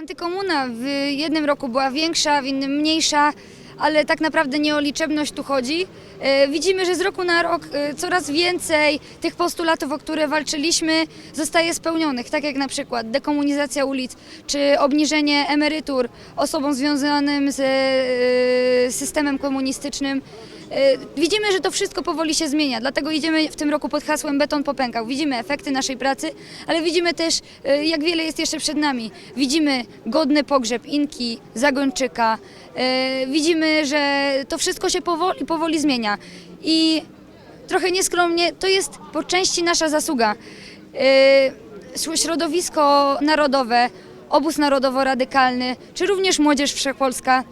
antykomuna w jednym roku była większa, w innym mniejsza, ale tak naprawdę nie o liczebność tu chodzi. E, Widzimy, że z roku na rok e, coraz więcej tych postulatów, o które walczyliśmy, zostaje spełnionych, tak jak na przykład dekomunizacja ulic, czy obniżenie emerytur osobom związanym z e, systemem komunistycznym. E, Widzimy, że to wszystko powoli się zmienia, dlatego idziemy w tym roku pod hasłem Beton popękał. Widzimy efekty naszej pracy, ale widzimy też, e, jak wiele jest jeszcze przed nami. Widzimy godny pogrzeb Inki, Zagończyka. E, Widzimy, że to wszystko się powoli, powoli zmienia. I trochę nieskromnie, to jest po części nasza zasługa. Środowisko narodowe, obóz narodowo-radykalny, czy również Młodzież Wszechpolska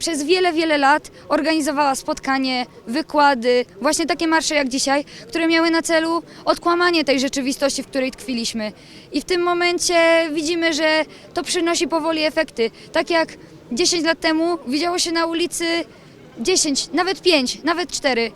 przez wiele, wiele lat organizowała spotkanie, wykłady, właśnie takie marsze jak dzisiaj, które miały na celu odkłamanie tej rzeczywistości, w której tkwiliśmy. I w tym momencie widzimy, że to przynosi powoli efekty. Tak jak 10 lat temu widziało się na ulicy 10, nawet 5, nawet 4.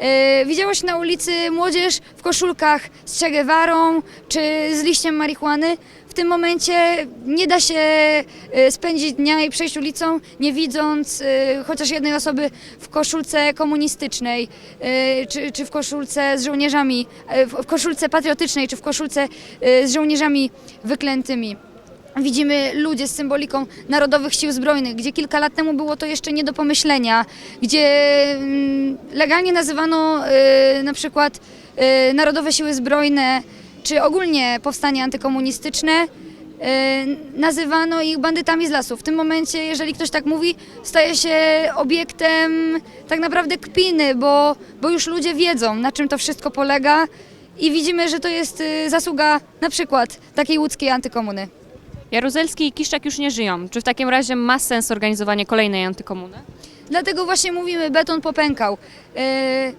E, Widziało się na ulicy młodzież w koszulkach z Che Guevarą czy z liściem marihuany. W tym momencie nie da się e, spędzić dnia i przejść ulicą, nie widząc e, chociaż jednej osoby w koszulce komunistycznej, e, czy, czy w koszulce z żołnierzami, w koszulce patriotycznej, czy w koszulce z żołnierzami wyklętymi. Widzimy ludzie z symboliką Narodowych Sił Zbrojnych, gdzie kilka lat temu było to jeszcze nie do pomyślenia, gdzie mm, legalnie nazywano y, na przykład y, Narodowe Siły Zbrojne, czy ogólnie powstanie antykomunistyczne, y, nazywano ich bandytami z lasu. W tym momencie, jeżeli ktoś tak mówi, staje się obiektem tak naprawdę kpiny, bo, bo już ludzie wiedzą, na czym to wszystko polega i widzimy, że to jest zasługa na przykład takiej łódzkiej antykomuny. Jaruzelski i Kiszczak już nie żyją. Czy w takim razie ma sens organizowanie kolejnej antykomuny? Dlatego właśnie mówimy, beton popękał. E,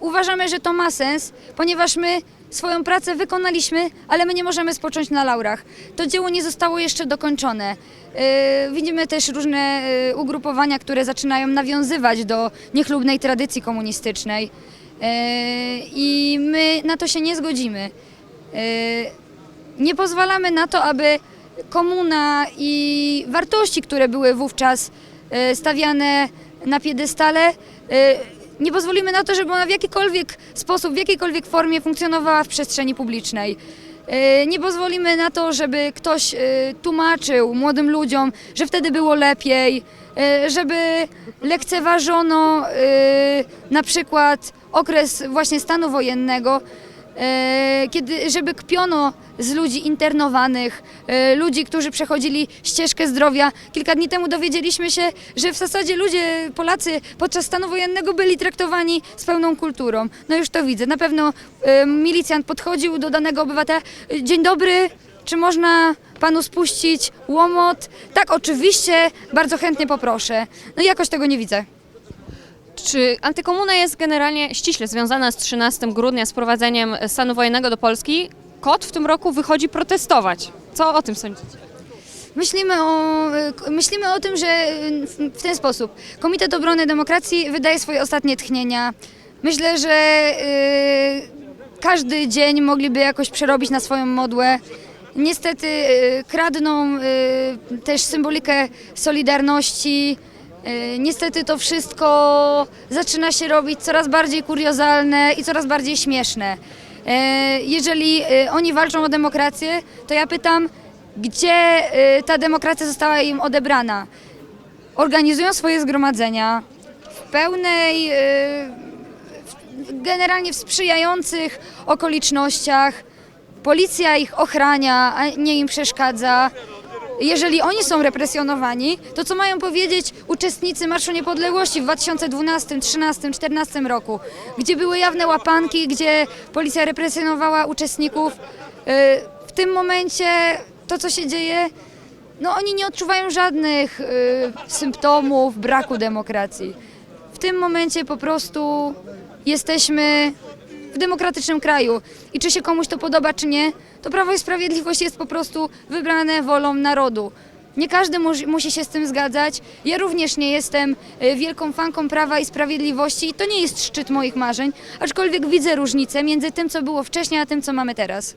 uważamy, że to ma sens, ponieważ my swoją pracę wykonaliśmy, ale my nie możemy spocząć na laurach. To dzieło nie zostało jeszcze dokończone. E, widzimy też różne e, ugrupowania, które zaczynają nawiązywać do niechlubnej tradycji komunistycznej. I my na to się nie zgodzimy. Nie pozwalamy na to, aby komuna i wartości, które były wówczas e, stawiane na piedestale, e, nie pozwolimy na to, żeby ona w jakikolwiek sposób, w jakiejkolwiek formie funkcjonowała w przestrzeni publicznej. E, Nie pozwolimy na to, żeby ktoś tłumaczył młodym ludziom, że wtedy było lepiej, żeby lekceważono na przykład okres właśnie stanu wojennego, kiedy, żeby kpiono z ludzi internowanych, e, ludzi, którzy przechodzili ścieżkę zdrowia. Kilka dni temu dowiedzieliśmy się, że w zasadzie ludzie, Polacy podczas stanu wojennego byli traktowani z pełną kulturą. No już to widzę. Na pewno e, milicjant podchodził do danego obywatela. "E, Dzień dobry, czy można panu spuścić łomot? Tak, oczywiście, bardzo chętnie poproszę. No i jakoś tego nie widzę. Czy antykomuna jest generalnie ściśle związana z 13 grudnia, z prowadzeniem stanu wojennego do Polski? KOT w tym roku wychodzi protestować. Co o tym sądzicie? Myślimy o, myślimy o tym, że w- ten sposób Komitet Obrony Demokracji wydaje swoje ostatnie tchnienia. Myślę, że y, każdy dzień mogliby jakoś przerobić na swoją modłę. Niestety y, kradną y, też symbolikę Solidarności. Y, Niestety to wszystko zaczyna się robić coraz bardziej kuriozalne i coraz bardziej śmieszne. E, Jeżeli y, oni walczą o demokrację, to ja pytam, gdzie ta demokracja została im odebrana? Organizują swoje zgromadzenia w pełnej, generalnie w sprzyjających okolicznościach. Policja ich ochrania, a nie im przeszkadza. Jeżeli oni są represjonowani, to co mają powiedzieć uczestnicy Marszu Niepodległości w 2012, 2013, 2014 roku, gdzie były jawne łapanki, gdzie policja represjonowała uczestników. Y, W tym momencie to, co się dzieje, no oni nie odczuwają żadnych y, symptomów braku demokracji. W tym momencie po prostu jesteśmy w demokratycznym kraju i czy się komuś to podoba, czy nie, to Prawo i Sprawiedliwość jest po prostu wybrane wolą narodu. Nie każdy musi, musi się z tym zgadzać. Ja również nie jestem y, wielką fanką Prawa i Sprawiedliwości i to nie jest szczyt moich marzeń, aczkolwiek widzę różnicę między tym, co było wcześniej, a tym, co mamy teraz.